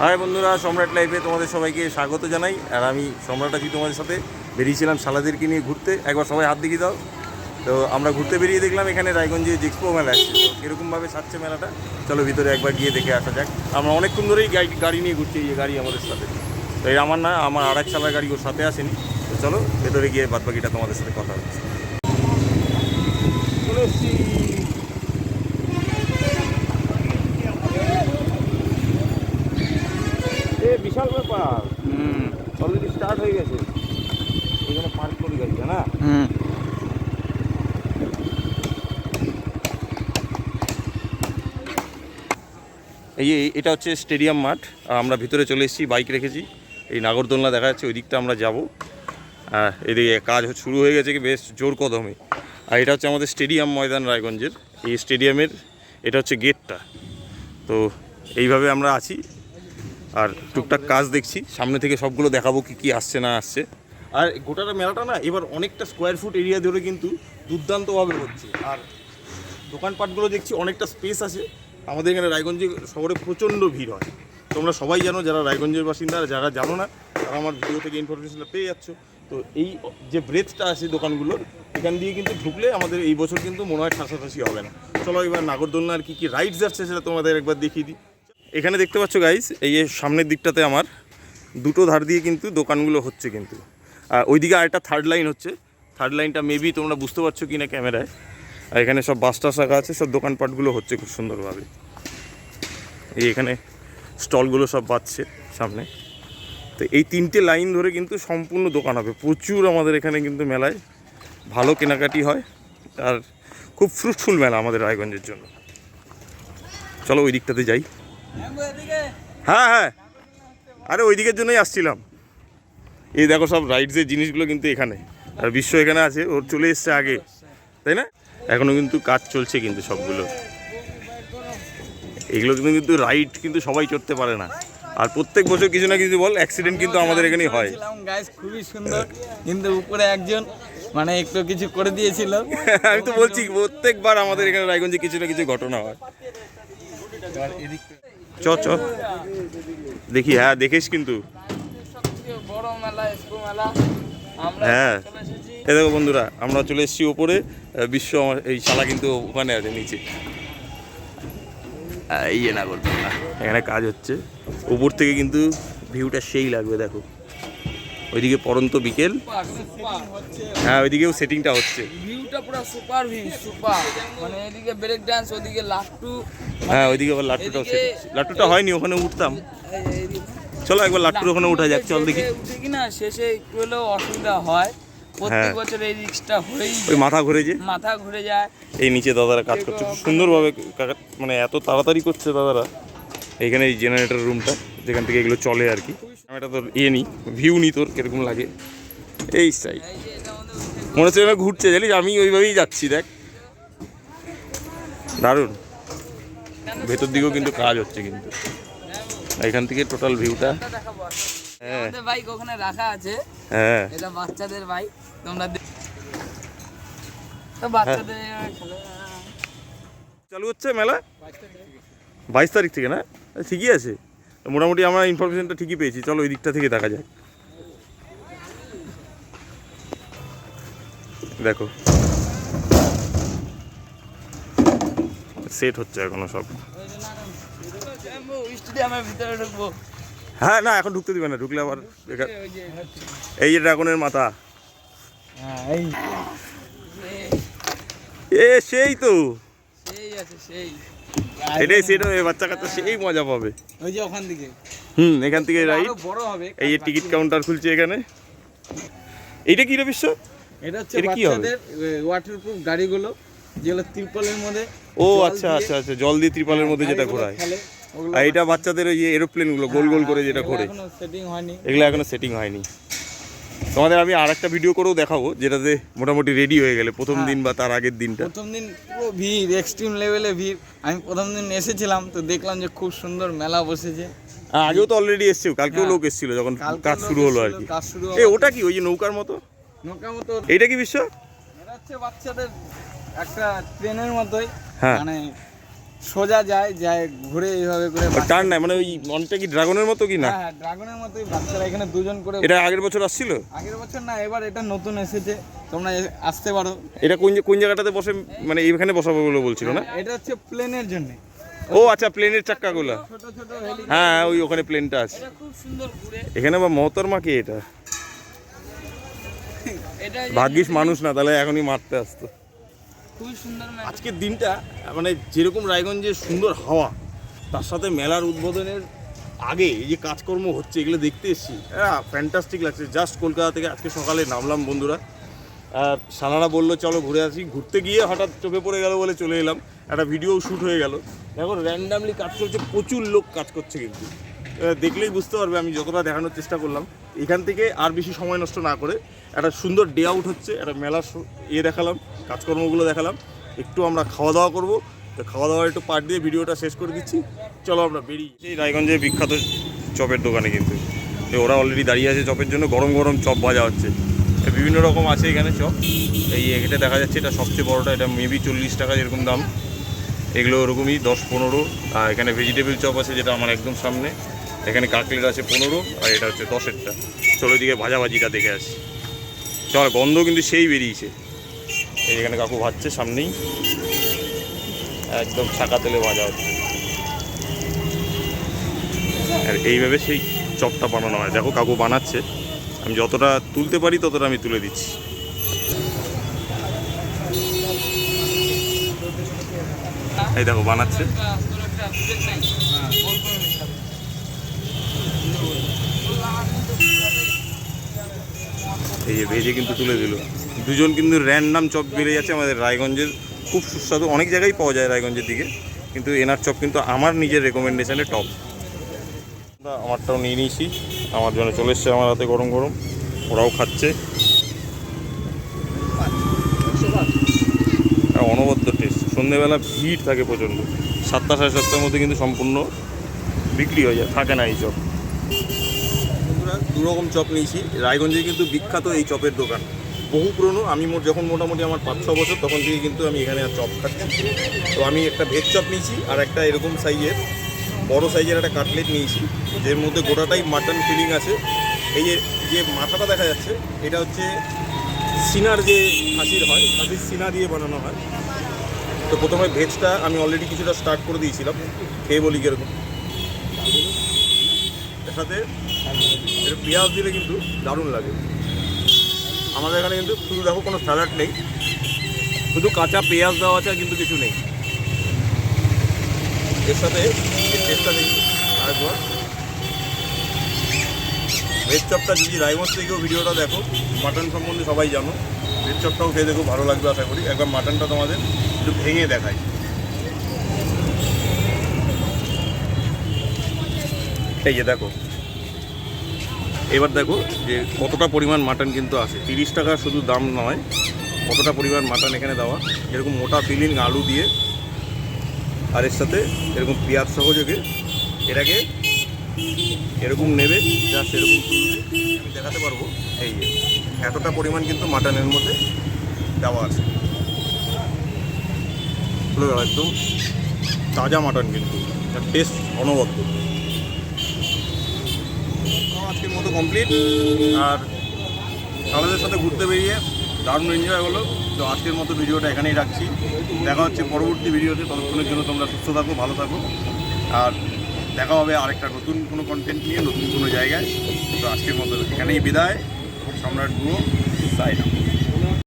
High বন্ধুরা, সম্রাট লাইফে তোমাদের সবাইকে স্বাগত জানাই। আর আমি সম্রাট আছি তোমাদের সাথে। বেরিয়েছিলাম শালাদেরকে নিয়ে ঘুরতে। একবার সবাই হাত দেখিয়ে দাও। তো আমরা ঘুরতে বেরিয়ে দেখলাম এখানে রায়গঞ্জে জিক্সপো মেলা আছে। তো কীরকমভাবে সাজছে মেলাটা। চলো ভিতরে একবার গিয়ে দেখে আসা যাক। আমরা অনেকক্ষণ ধরেই গাড়ি গাড়ি নিয়ে ঘুরছি, এই গাড়ি আমাদের সাথে। তো এই আমার না, আমার আর এক চালার গাড়ি ওর সাথে আসেনি। তো চলো, ভেতরে গিয়ে বাদবাকিটা তোমাদের সাথে কথা হচ্ছে স্টার্ট হয়ে গেছে। এখানে পার্ক করি গাড়িটা না? হুম। এই এটা হচ্ছে স্টেডিয়াম মাঠ। আমরা ভিতরে চলে এসেছি বাইক রেখেছি। এই নাগরদোলনা দেখা যাচ্ছে ওই দিকটা আমরা যাব। আর এদিকে কাজ শুরু হয়ে গেছে কি বেশ জোর কদমে। আর এটা হচ্ছে আমাদের স্টেডিয়াম ময়দান রায়গঞ্জের। এই স্টেডিয়ামের এটা হচ্ছে গেটটা। তো এইভাবে আমরা আছি। আর টুকটাক কাজ দেখছি। সামনে থেকে সবগুলো দেখাবো কি কি আসছে না আসছে। আর গোটাটা মেলাটা না, এবার অনেকটা স্কোয়ার ফুট এরিয়া ধরে কিন্তু দুর্দান্তভাবে হচ্ছে। আর দোকানপাটগুলো দেখছি অনেকটা স্পেস আছে। আমাদের এখানে রায়গঞ্জে শহরে প্রচণ্ড ভিড় হয়। তোমরা সবাই জানো, যারা রায়গঞ্জের বাসিন্দা, যারা জানো না, তারা আমার ভিডিও থেকে ইনফরমেশনটা পেয়ে যাচ্ছ। তো এই যে ব্রেথটা আছে দোকানগুলোর এখান দিয়ে কিন্তু ঢুকলে আমাদের এই বছর কিন্তু মনে হয় ঠাসাঠাসি হবে না। চলো এবার নাগরদোলনার কী কী রাইডস যাচ্ছে সেটা তোমাদের একবার দেখিয়ে দিই। এখানে দেখতে পাচ্ছ গাইস এই সামনের দিকটাতে আমার দুটো ধার দিয়ে কিন্তু দোকানগুলো হচ্ছে কিন্তু। আর ওইদিকে আরেকটা থার্ড লাইন হচ্ছে। থার্ড লাইনটা মেবি তোমরা বুঝতে পারছ কি না ক্যামেরায়। আর এখানে সব বাসটা শাখা আছে, সব দোকানপাটগুলো হচ্ছে খুব সুন্দরভাবে। এই এখানে স্টলগুলো সব বাজছে সামনে। তো এই তিনটে লাইন ধরে কিন্তু সম্পূর্ণ দোকান হবে। প্রচুর আমাদের এখানে কিন্তু মেলায় ভালো কেনাকাটি হয়। আর খুব ফ্রুটফুল মেলা আমাদের রায়গঞ্জের জন্য। চলো ওই দিকটাতে যাই। হ্যাঁ হ্যাঁ। আরে ওই দিকের জন্যই আসছিলাম। এই দেখো সব রাইডসের জিনিসগুলো কিন্তু এখানে। আর বিশ্ব এখানে আছে ওর চলে এসছে আগে। তাই না? এখনও কিন্তু কাজ চলছে কিন্তু সবগুলো। এগুলো কিন্তু কিন্তু রাইড কিন্তু সবাই চড়তে পারে না। আর প্রত্যেক বছর কিছু না কিছু বল অ্যাক্সিডেন্ট কিন্তু আমাদের এখানেই হয়। গাইস খুবই সুন্দর। কিন্তু উপরে একজন মানে একটু কিছু করে দিয়েছিল। আমি তো বলছি প্রত্যেকবার আমাদের এখানে রায়গঞ্জে কিছু না কিছু ঘটনা হয়। চ চ। দেখি হ্যাঁ দেখিস কিন্তু। হ্যাঁ। এ দেখো বন্ধুরা, আমরা চলে এসেছি ওপরে। বিশ্ব আমার, এই শালা কিন্তু ওখানে আছে, নিচে। এই যে না এখানে কাজ হচ্ছে। উপর থেকে কিন্তু ভিউটা সেই লাগবে, দেখো। ওইদিকে পরন্ত বিকেল। হ্যাঁ ওইদিকেও সেটিংটা হচ্ছে। ভিউটা পুরো সুপার ভিউ সুপার। মানে এদিকে ব্রেক ডান্স ওদিকে লাট্টু। হ্যাঁ ওইদিকে আবার লাট্টুটাও লাট্টুটা হয়নি ওখানে উঠতাম। চলো একবার লাট্টুর ওখানে উঠা যাক চল দেখি। উঠে কি না শেষে একটু হলেও অসুবিধা হয়। প্রত্যেক হ্যাঁ। বছর এই রিক্সটা হয়েই ওই মাথা ঘুরে যে। মাথা ঘুরে যায়। এই নিচে দাদারা কাজ করছে। খুব সুন্দরভাবে মানে এত তাড়াতাড়ি করছে দাদারা। এইখানে এই জেনারেটর রুমটা যেখান থেকে এগুলো চলে আর কি। এটা তোর ইয়ে নি ভিউ নি তোর কীরকম লাগে। এই সাইড মনে হচ্ছে এবার ঘুরছে জানিস? আমি ওইভাবেই যাচ্ছি দেখ। দারুণ। ভেতর দিকেও কিন্তু কাজ হচ্ছে কিন্তু। এখান থেকে টোটাল ভিউটা। হ্যাঁ। বাইক ওখানে রাখা আছে। হ্যাঁ। এটা বাচ্চাদের বাইক তোমরা তো বাচ্চাদের চালু হচ্ছে মেলা? বাইশ তারিখ থেকে না? ঠিকই আছে। মোটামুটি আমরা ইনফরমেশনটা ঠিকই পেয়েছি। চলো ওই দিকটা থেকে দেখা যাক। দেখো। সেট হচ্ছে এখনও সব। হ্যাঁ না, এখন ঢুকতে দিবে না, ঢুকলে আবার এই যে ড্রাগনের মাথা। এ, সেই তো। সেই আছে সেই এটাই সেট হবে বাচ্চা কাচ্চা সেই মজা পাবে। ওই যে ওখান দিকে হুম এখান থেকে রাইট বড় হবে এই যে টিকিট কাউন্টার খুলছে এখানে। এইটা কি রে বিশ্ব? এটা হচ্ছে? বাচ্চাদের ওয়াটারপ্রুফ গাড়িগুলো যেগুলো তিরপলের মধ্যে ও আচ্ছা আচ্ছা আচ্ছা জল দিয়ে ত্রিপালের মধ্যে যেটা ঘোরায়। আর এটা বাচ্চাদের ওই যে এরোপ্লেনগুলো গোল গোল করে যেটা ঘোরে। এখনও সেটিং হয়নি। এগুলো এখনও সেটিং হয়নি। তোমাদের আমি আর একটা ভিডিও করেও দেখাবো যেটাতে মোটামুটি রেডি হয়ে গেলে প্রথম দিন বা তার আগের দিনটা। প্রথম দিন পুরো ভিড় এক্সট্রিম লেভেলে ভিড়। আমি প্রথম দিন এসেছিলাম তো দেখলাম যে খুব সুন্দর মেলা বসেছে। আগেও তো অলরেডি এসছে কালকেও হ্যাঁ। লোক এসেছিল যখন কাজ শুরু হলো আর কি। এ ওটা কি ওই যে নৌকার মতো? নৌকার মতো। এটা কি বিশ্ব? এটা হচ্ছে বাচ্চাদের একটা ট্রেনের মতোই। হ্যাঁ। মানে সোজা যায় যায় ঘুরে এইভাবে করে টার্ন নাই মানে ওই অনেকটা কি ড্রাগনের মতো কি না? হ্যাঁ হ্যাঁ ড্রাগনের মতোই বাচ্চারা এখানে দুজন করে এটা আগের বছর আসছিল? আগের বছর না এবার এটা নতুন এসেছে। তোমরা আসতে পারো। এটা কোন কোন জায়গাটাতে বসে মানে এইখানে বসাবো বলে বলছিল না? এটা হচ্ছে প্লেনের জন্য। ও আচ্ছা প্লেনের ছোট হেলি হ্যাঁ ওই ওখানে প্লেনটা আছে। খুব সুন্দর ঘুরে। এখানে বা মহতরমা কি এটা? এটা ভাগ্যিস মানুষ না তাহলে এখনই মারতে আসতো। খুব সুন্দর আজকের দিনটা মানে যেরকম রায়গঞ্জের সুন্দর হাওয়া, তার সাথে মেলার উদ্বোধনের আগে যে কাজকর্ম হচ্ছে, এগুলো দেখতে এসেছি। হ্যাঁ ফ্যান্টাস্টিক লাগছে। জাস্ট কলকাতা থেকে আজকে সকালে নামলাম বন্ধুরা। আর সানারা বলল, চলো ঘুরে আসি। ঘুরতে গিয়ে হঠাৎ চোখে পড়ে গেল বলে চলে এলাম। একটা ভিডিও শ্যুট হয়ে গেল। দেখো র্যান্ডামলি কাজ চলছে, প্রচুর লোক কাজ করছে কিন্তু। দেখলেই বুঝতে পারবে আমি যতটা দেখানোর চেষ্টা করলাম। এখান থেকে আর বেশি সময় নষ্ট না করে একটা সুন্দর ডে আউট হচ্ছে, একটা মেলার ইয়ে দেখালাম, কাজকর্মগুলো দেখালাম। একটু আমরা খাওয়া দাওয়া করব, তো খাওয়া দাওয়া একটু পার্ট দিয়ে ভিডিওটা শেষ করে দিচ্ছি। চলো আমরা বেরিয়ে এই রায়গঞ্জের বিখ্যাত চপের দোকানে কিন্তু। ওরা অলরেডি দাঁড়িয়ে আছে চপের জন্য, গরম গরম চপ ভাজা হচ্ছে। বিভিন্ন রকম আছে এখানে চপ। এই এটা দেখা যাচ্ছে, এটা সবচেয়ে বড়টা, এটা মেবি চল্লিশ টাকা যেরকম দাম। এগুলো ওরকমই, দশ পনেরো। আর এখানে ভেজিটেবল চপ আছে যেটা আমার একদম সামনে। এখানে কাকলেট আছে পনেরো, আর এটা হচ্ছে দশেরটা। চলো দিকে ভাজাভাজিটা দেখে আসি। চল, গন্ধ কিন্তু সেই বেরিয়েছে। এই এখানে কাকু ভাজছে সামনেই। একদম ছাকা তেলে ভাজা হচ্ছে। আর এইভাবে সেই চপটা বানানো হয়। দেখো কাকু বানাচ্ছে। আমি যতটা তুলতে পারি ততটা আমি তুলে দিচ্ছি। এই দেখো, বানাচ্ছে। এই যে ভেজে কিন্তু তুলে দিল। দুজন কিন্তু র্যান্ডাম চপ বেড়ে যাচ্ছে আমাদের রায়গঞ্জের। খুব সুস্বাদু, অনেক জায়গায় পাওয়া যায় রায়গঞ্জের দিকে, কিন্তু এনার চপ কিন্তু আমার নিজের রেকমেন্ডেশানে টপ আমারটাও নিয়ে নিয়েছি, আমার জন্য চলে এসছে আমার হাতে গরম গরম, ওরাও খাচ্ছে। অনবদ্য টেস্ট সন্ধেবেলা ভিড় থাকে প্রচণ্ড, সাতটা সাড়ে সাতটার মধ্যে কিন্তু সম্পূর্ণ বিক্রি হয়ে যায়, থাকে না এই চপ। বন্ধুরা দু রকম চপ নিয়েছি। রায়গঞ্জে কিন্তু বিখ্যাত এই চপের দোকান। বহু পুরনো, আমি মোট যখন মোটামুটি আমার পাঁচ, ছ বছর, তখন থেকে কিন্তু আমি এখানে আর চপ খাচ্ছি। তো আমি একটা ভেজ চপ নিয়েছি আর একটা এরকম সাইজের, বড় সাইজের একটা কাটলেট নিয়েছি। যের মধ্যে গোটাটাই মাটন ফিলিং আছে। এই যে যে মাথাটা দেখা যাচ্ছে, এটা হচ্ছে সিনার যে খাসির হয়, খাসির সিনা দিয়ে বানানো হয়। তো প্রথমে ভেজটা আমি অলরেডি কিছুটা স্টার্ট করে দিয়েছিলাম। খেয়ে বলি কীরকম। সাথে পেঁয়াজ দিলে কিন্তু দারুণ লাগে। আমাদের এখানে কিন্তু শুধু দেখো কোনো স্যালাড নেই। শুধু কাঁচা পেঁয়াজ দেওয়া আছে কিন্তু কিছু নেই। এর সাথে টেস্টটা দেখি। আরেকবার। ভেজ চপটা যদি রায়গঞ্জ থেকেও ভিডিওটা দেখো মাটন সম্বন্ধে সবাই জানো। ভেজ চপটাও খেয়ে দেখো, ভালো লাগবে আশা করি। একবার মাটনটা তোমাদের একটু ভেঙে দেখাই। এই যে দেখো এবার দেখো যে কতটা পরিমাণ মাটন কিন্তু আছে। তিরিশ টাকা শুধু দাম নয়, কতটা পরিমাণ মাটন এখানে দেওয়া। এরকম মোটা ফিলিং আলু দিয়ে, আর এর সাথে এরকম পেঁয়াজ সহযোগে এটাকে এরকম নেবে, যা সেরকম আমি দেখাতে পারব। এই এতটা পরিমাণ কিন্তু মাটনের মধ্যে দেওয়া আছে। একদম তাজা মাটন কিন্তু টেস্ট অনবদ্য আজকের মতো কমপ্লিট আর আমাদের সাথে ঘুরতে বেরিয়ে দারুণ এনজয় হলো। তো আজকের মতো ভিডিওটা এখানেই রাখছি। দেখা হচ্ছে পরবর্তী ভিডিওতে। ততক্ষণের জন্য তোমরা সুস্থ থাকো, ভালো থাকো। আর দেখা হবে আরেকটা নতুন কোনো কন্টেন্ট নিয়ে, নতুন কোনো জায়গায়। তো আজকের মতো এখানেই বিদায়। সম্রাট গুরু সাইড